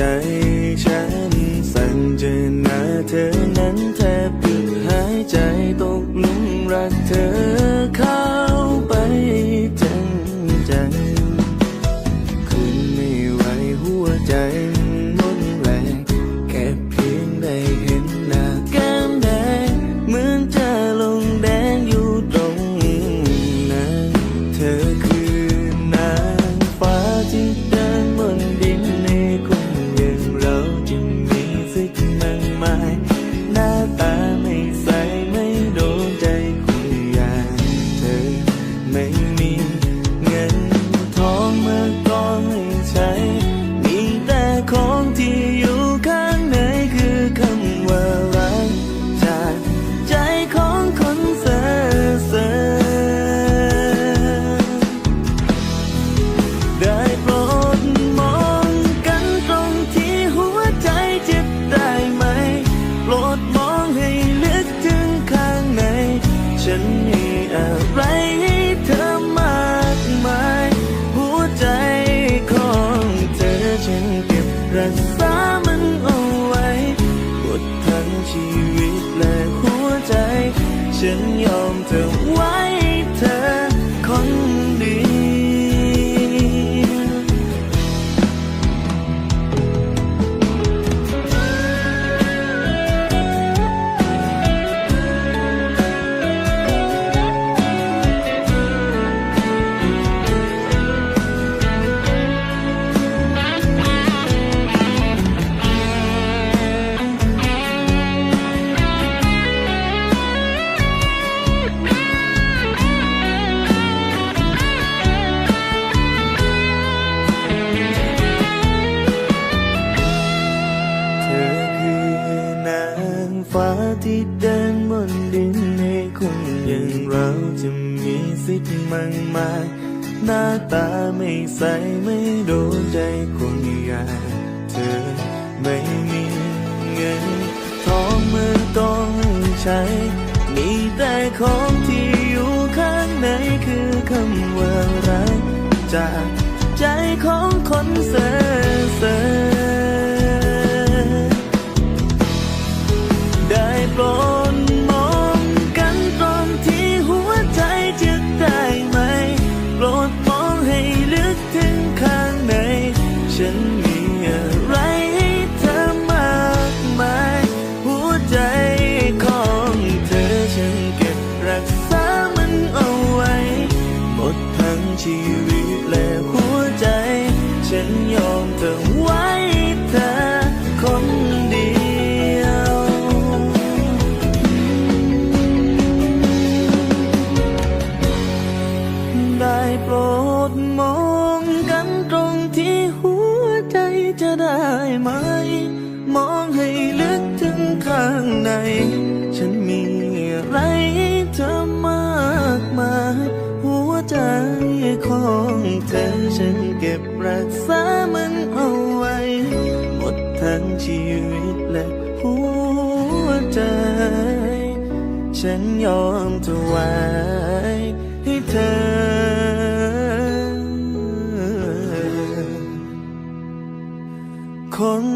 ใจฉันสั่นเจอหน้าเธอนั้นแทบหยุดหายใจตกหลุมรักเธอเข้า ไฉันย ฟ้าที่เดินบนดินให้คนอย่างเราจะมีสิทธิ์มากมาย หน้าตาไม่ใสไม่โดนใจคนอย่างเธอไม่มีเงินทองมือต้องใช้ มีแต่ของที่อยู่ข้างในคือคำว่ารักจากใจของคนเซ่ ดมองกันตรงที่หัวใจจะได้ไหม มองให้ลึกถึงข้างใน ฉันมีอะไรเธอมากมาย หัวใจของเธอฉันเก็บรักษามันเอาไว้ หมดทั้งชีวิตและหัวใจ ฉันยอมถวายให้เธอ คน